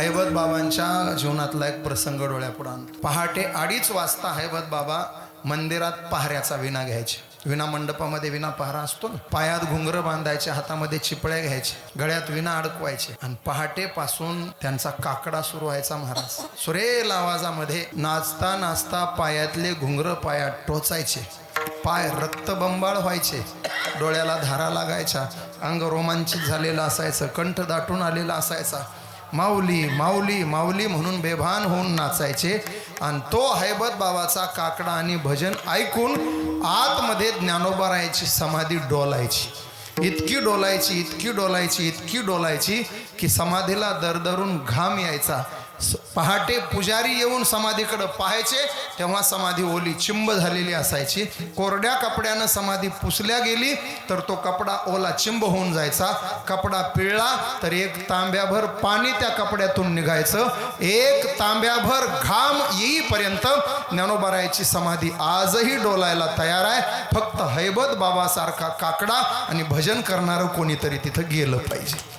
हैबत बाबांच्या जीवनातला एक प्रसंग डोळ्यापुढे आणतो. पहाटे अडीच वाजता हैबत बाबा मंदिरात पहाऱ्याचा विणा घ्यायचे. विना मंडपामध्ये विना पहारा असतो ना पायात घुंगर बांधायचे हातामध्ये चिपळ्या घ्यायचे गळ्यात विना अडकवायचे आणि पहाटेपासून त्यांचा काकडा सुरू व्हायचा महाराज. सुरेल आवाजामध्ये नाचता नाचता पायातले घुंगर पायात टोचायचे. पाय रक्तबंबाळ व्हायचे. डोळ्याला धारा लागायच्या. अंग रोमांचित झालेलं असायचं. कंठ दाटून आलेला असायचा. माऊली माऊली माऊली म्हणून बेभान होऊन नाचायचे. आणि तो हैबत बाबाचा काकडा आणि भजन ऐकून आतमध्ये ज्ञानोबारायची समाधी डोलायची. इतकी डोलायची इतकी डोलायची इतकी डोलायची की समाधीला दरदरून घाम यायचा. पहाटे पुजारी येऊन समाधीकडे पाहायचे तेव्हा समाधी ओली चिंब झालेली असायची. कोरड्या कपड्यानं समाधी पुसल्या गेली तर तो कपडा ओला चिंब होऊन जायचा. कपडा पिळला तर एक तांब्याभर पाणी त्या कपड्यातून निघायचं. एक तांब्याभर घाम येईपर्यंत ज्ञानोबरायची समाधी आजही डोलायला तयार आहे. फक्त हैबत बाबासारखा काकडा आणि भजन करणारं कोणीतरी तिथं गेलं पाहिजे.